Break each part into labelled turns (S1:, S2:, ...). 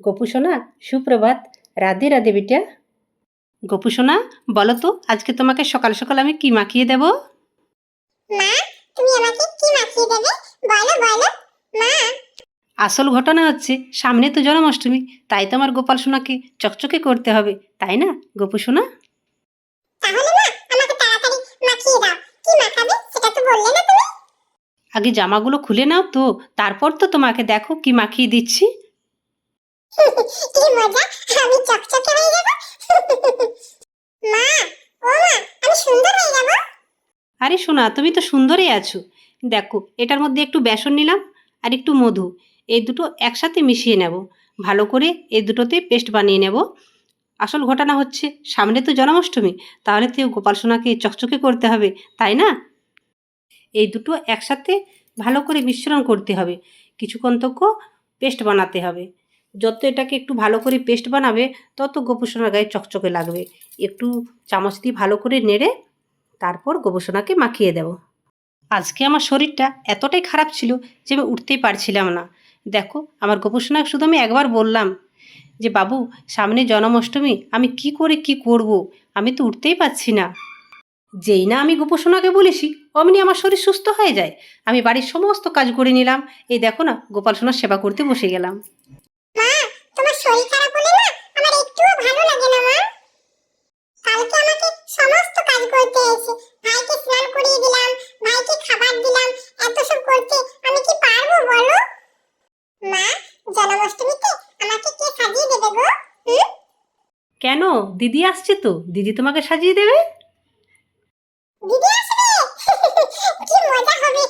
S1: গোপুসোনা সুপ্রভাত। রাধে রাধে বিটা। গোপুসোনা বলো তো আজকে তোমাকে সকাল সকাল আমি কি মাখিয়ে দেব?
S2: মা তুমি আমাকে কি মাখিয়ে দেবে? বলো বলো। মা।
S1: আসল ঘটনা হচ্ছে সামনে তো জন্মাষ্টমী তাই তো আমার গোপাল সোনাকে চকচকে করতে হবে তাই না গোপুসোনা
S2: তাহলে মা আমাকে তাড়াতাড়ি মাখিয়ে দাও। কি মাখাবে সেটা তো বললে না তুমি।
S1: আগে জামাগুলো খুলে নাও তো তারপর তো তোমাকে দেখো কি মাখিয়ে দিচ্ছি।
S2: কি মজা? আমি চকচকে হয়ে যাব? মা, ও মা, আমি সুন্দর হয়ে যাব?
S1: আরে সোনা, তুমি তো সুন্দরই আছো। দেখো, এটার মধ্যে একটু বেসন নিলাম আর একটু মধু। এই দুটো একসাথে মিশিয়ে নেব। ভালো করে এই দুটোতে পেস্ট বানিয়ে নেব। আসল ঘটনা হচ্ছে, সামনে তো জন্মাষ্টমী, তাহলে তো গোপাল সোনাকে চকচকে করতে হবে, তাই না? এই দুটো একসাথে ভালো করে মিশ্রণ করতে হবে। কিছুক্ষণ তক পেস্ট বানাতে হবে। যত এটাকে একটু ভালো করে পেস্ট বানাবে, তত গোপুসোনার গায়ে চকচকে লাগবে। একটু চামচ দিয়ে ভালো করে নেড়ে তারপর গোবরসোনাকে মাখিয়ে দেব। আজকে আমার শরীরটা এতটাই খারাপ ছিল যে আমি উঠতেই পারছিলাম না। দেখো, আমার গোপসোনাকে শুধু আমি একবার বললাম যে, বাবু, সামনে জন্মাষ্টমী, আমি কি করে কি করব? আমি তো উঠতেই পারছি না। যেই না আমি গোপসোনাকে বলেছি, অমনি আমার শরীর সুস্থ হয়ে যায়। আমি বাড়ির সমস্ত কাজ করে নিলাম। এই দেখো না, গোপাল সোনার সেবা করতে বসে গেলাম
S2: মা তোমার শরীর খারাপ হলে না আমার একটুও ভালো লাগে না মা কালকে আমাকে সমস্ত কাজ করতে হয়েছে ভাইকে স্নান করিয়ে দিলাম ভাইকে খাবার দিলাম এত সব করতে আমি কি পারব বলো মা জন্মাষ্টমীতে আমাকে কে সাজিয়ে দেবে গো হুম
S1: কেন? দিদি আসছে তো। দিদি তোমাকে সাজিয়ে দেবে?
S2: দিদি আসবে? কি মজা হবে।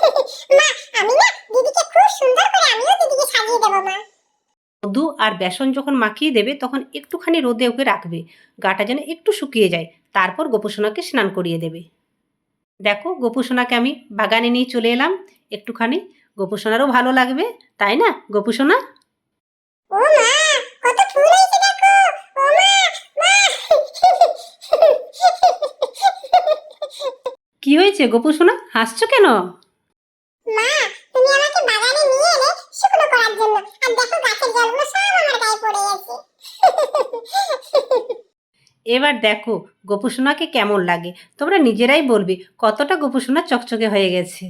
S2: মা আমি না দিদিকে খুব সুন্দর করে আমিও দিদিকে সাজিয়ে দেবো মা।
S1: মধু আর বেসন যখন মাখিয়ে দেবে তখন একটুখানি রোদে ওকে রাখবে। গাটা যেন একটু শুকিয়ে যায়। তারপর গোপুসোনাকে স্নান করিয়ে দেবে। দেখো গোপুসোনাকে আমি বাগানে নিয়ে চলে এলাম। একটুখানি গোপুসোনারও ভালো লাগবে তাই না গোপুসোনা?
S2: ও মা কত ফুল হয়েছে দেখো ও মা মা
S1: কি হয়েছে গোপুসোনা হাসছো কেন?
S2: মা তুমি আমাকে বাগানে নিয়ে এলে শুকনো করার জন্য। আর দেখো গাছের জলগুলো সব আমার গায়ে পড়ে গেছে।
S1: এবার দেখো গোপুসোনাকে কেমন লাগে। তোমরা নিজেরাই বলবে কতটা গোপুসোনা চকচকে হয়ে গেছে।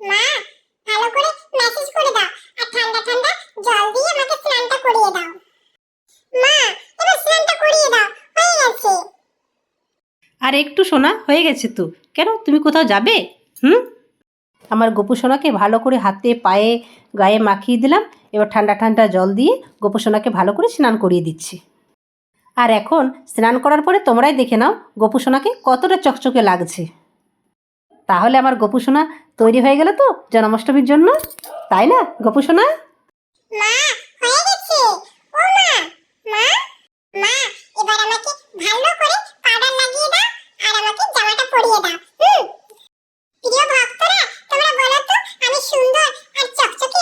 S2: মা ভালো করে মেসেজ করে দাও। আর ঠান্ডা ঠান্ডা জল দিয়ে আমাকে স্নানটা করিয়ে দাও।
S1: আর একটু সোনা হয়ে গেছে তো। কেন? তুমি কোথাও যাবে? হুম? আমার গোপু সোনাকে ভালো করে হাতে পায়ে গায়ে মাখিয়ে দিলাম। এবার ঠান্ডা ঠান্ডা জল দিয়ে গোপু সোনাকে ভালো করে স্নান করিয়ে দিচ্ছি। আর এখন স্নান করার পরে তোমরাই দেখে নাও গোপু সোনাকে কতটা চকচকে লাগছে। তাহলে আমার গোপু সোনা তৈরি হয়ে গেল তো জন্মাষ্টমীর জন্য? তাই না, গোপু সোনা?
S2: মা, হয়ে গেছে। ও মা মা মা, এবার আমাকে ভালো করে Антяк, так